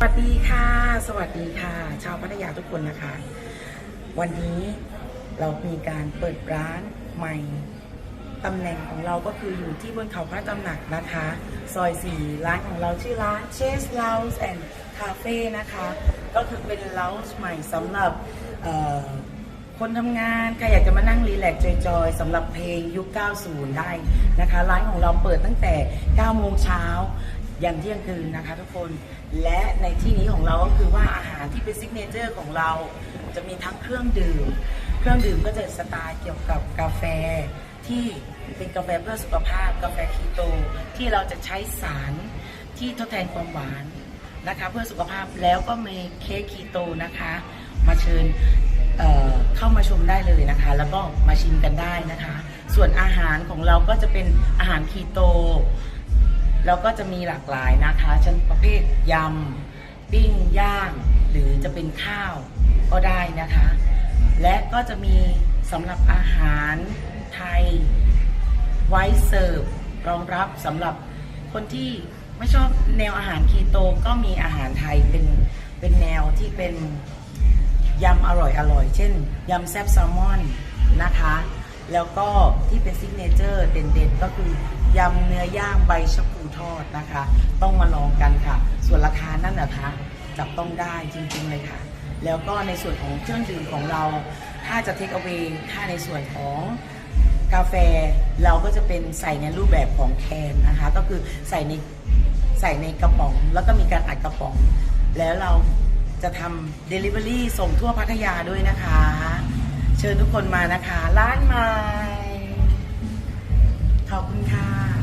สวัสดีค่ะ สวัสดีค่ะ ชาวพัทยาทุกคนนะคะ วันนี้เรามีการเปิดร้านใหม่ตำแหน่งของเราก็คืออยู่ที่บนเขาพระตำหนักนะคะ ซอย4ร้านของเราชื่อร้าน Chase Lounge and Cafe นะคะ ก็คือเป็น lounge ใหม่สำหรับคนทำงานใครอยากจะมานั่งรีแลกซ์จอยๆสำหรับเพลงยุค 90 ได้นะคะ ร้านของเราเปิดตั้งแต่ 9 โมงเช้า ยันเที่ยงคืนนะคะทุกคนและในที่นี้ของเราก็คือว่าอาหารที่เป็นซิกเนเจอร์ของเราจะมีทั้งเครื่องดื่ม เครื่องดื่มก็จะสไตล์เกี่ยวกับกาแฟที่เป็นกาแฟเพื่อสุขภาพกาแฟคีโต ที่เราจะใช้สารที่ทดแทนความหวานนะคะเพื่อสุขภาพแล้วก็มีเค้กคีโตนะคะ มาเชิญเเข้ามาชมได้เลยนะคะ แล้วก็มาชิมกันได้นะคะ ส่วนอาหารของเราก็จะเป็นอาหารคีโต แล้วก็จะมีหลากหลายนะคะเช่นประเภทยำปิ้งย่าง หรือจะเป็นข้าวก็ได้นะคะ และก็จะมีสำหรับอาหารไทยไว้เสิร์ฟรองรับสำหรับคนที่ไม่ชอบแนวอาหารคีโตก็มีอาหารไทยเป็นเป็นแนวที่เป็นยำอร่อยอร่อย เช่นยำแซบแซลมอนนะคะ แล้วก็ที่เป็นซิกเนเจอร์เด่นๆ ก็คือยำเนื้อย่างใบชะพูทอดนะคะ ต้องมาลองกันค่ะ ส่วนราคานั่นนะคะจับต้องได้จริงๆเลยค่ะ แล้วก็ในส่วนของเครื่องดื่มของเรา ถ้าจะเทคเอา a y ถ้าในส่วนของกาแฟเราก็จะเป็นใส่ในรูปแบบของแคนนะคะ ก็คือใส่ในใส่ในกระป๋อง แล้วก็มีการอัดกระป๋อง แล้วเราจะทำ Delivery ส่งทั่วพัทยาด้วยนะคะ เชิญทุกคนมานะคะ ร้านไม้ขอบคุณค่ะ